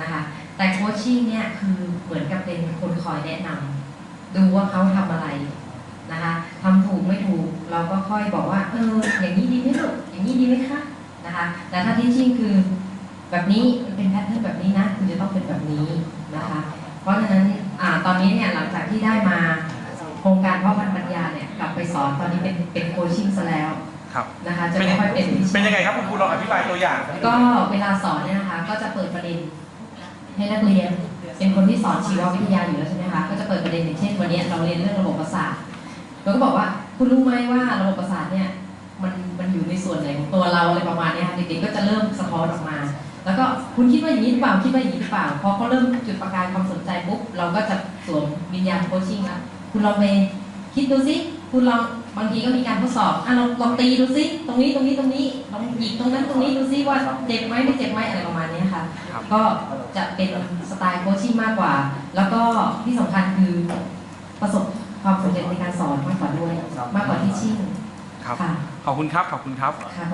นะคะแต่โคชชิ่งเนี่ยคือเหมือนกับเป็นคนคอยแนะนำดูว่าเขาทำอะไรนะคะทำถูกไม่ถูกเราก็ค่อยบอกว่าเอออย่างนี้ดีไหมลูกอย่างนี้ดีไหมคะนะคะแต่ถ้าที่ชิ่งคือแบบนี้มันเป็นแพทเทิร์นแบบนี้นะคุณจะต้องเป็นแบบนี้นะคะ เพราะฉะนั้นอาตอนนี้เนี่ยหลังจากที่ได้มาโครงการพ่อพันธุ์ปัญญาเนี่ยกลับไปสอนตอนนี้เป็นเป็นโคชชิ่งซะแล้วครับนะคะจะไม่ค่อยเป็นเป็นยังไงครับคุณครูลองอธิบายตัวอย่าง ก็เวลาสอนเนี่ยนะคะก็จะเปิดประเด็น ให้นักเรียน เป็นคนที่สอนชีววิทยาอยู่แล้วใช่ไหมคะก็จะเปิดประเด็นอย่างเช่นวันนี้เราเรียนเรื่องระบบประสาทเราก็บอกว่าคุณรู้ไหมว่าระบบประสาทเนี่ยมันมันอยู่ในส่วนไหนของตัวเราอะไรประมาณนี้ค่ะเด็กๆก็จะเริ่มสะท้อนออกมา แล้วก็คุณคิดว่าอย่างนี้หรือเปล่าคิดว่าอย่างนี้หรือเปล่าพอเขาเริ่มจุดประกายความสนใจปุ๊บเราก็จะสวมวิญญาณโคชชิ่งละคุณลองไปคิดดูสิ คุณลองบางทีก็มีการทดสอบอะลองลองตีดูสิตรงนี้ตรงนี้ตรงนี้ลองหยิกตรงนั้นตรงนี้ดูสิว่าเจ็บไหมไม่เจ็บไหมอะไรประมาณเนี้ยค่ะครับก็จะเป็นสไตล์โคชชิ่งมากกว่า แล้วก็ที่สำคัญคือประสบความสำเร็จในการสอนมากกว่าด้วย มากกว่าที่ชิ่งครับค่ะขอบคุณครับขอบคุณครับค่ะ